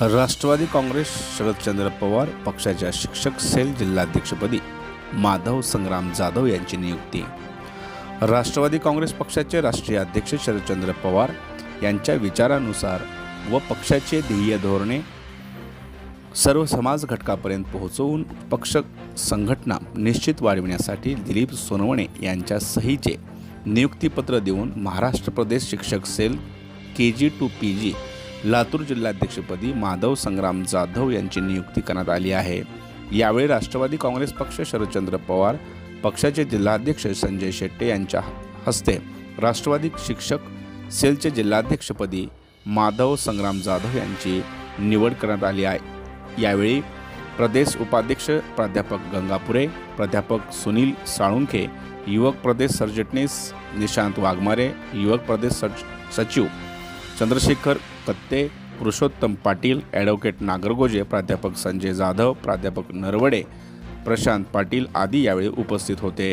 राष्ट्रवादी काँग्रेस शरदचंद्र पवार पक्षाच्या शिक्षक सेल जिल्हाध्यक्षपदी माधव संग्राम जाधव यांची नियुक्ती. राष्ट्रवादी काँग्रेस पक्षाचे राष्ट्रीय अध्यक्ष शरदचंद्र पवार यांच्या विचारानुसार व पक्षाचे ध्येय धोरणे सर्व समाज घटकापर्यंत पोहोचवून पक्ष संघटना निश्चित वाढविण्यासाठी दिलीप सोनवणे यांच्या सहीचे नियुक्तीपत्र देऊन महाराष्ट्र प्रदेश शिक्षक cell K G two P G Latur जिल्हाध्यक्षपदी Madhav Sangram Jadhav यांची नियुक्ती करण्यात आली आहे. यावेळी राष्ट्रवादी काँग्रेस पक्ष शरदचंद्र पवार पक्षाचे जिल्हाध्यक्ष संजय शेट्टे यांच्या हस्ते राष्ट्रवादी शिक्षक सेलचे जिल्हाध्यक्षपदी माधव संग्राम जाधव यांची निवड करण्यात आली आहे. यावेळी प्रदेश उपाध्यक्ष प्राध्यापक गंगापुरे प्राध्यापक सुनील साळुंखे युवक प्रदेश सरचिटणीस निशांत वाघमारे युवक प्रदेश सच सचिव चंद्रशेखर कत्ते पुरुषोत्तम पाटील ॲडव्होकेट नागरगोजे प्राध्यापक संजय जाधव प्राध्यापक नरवडे प्रशांत पाटील आदी यावेळी उपस्थित होते.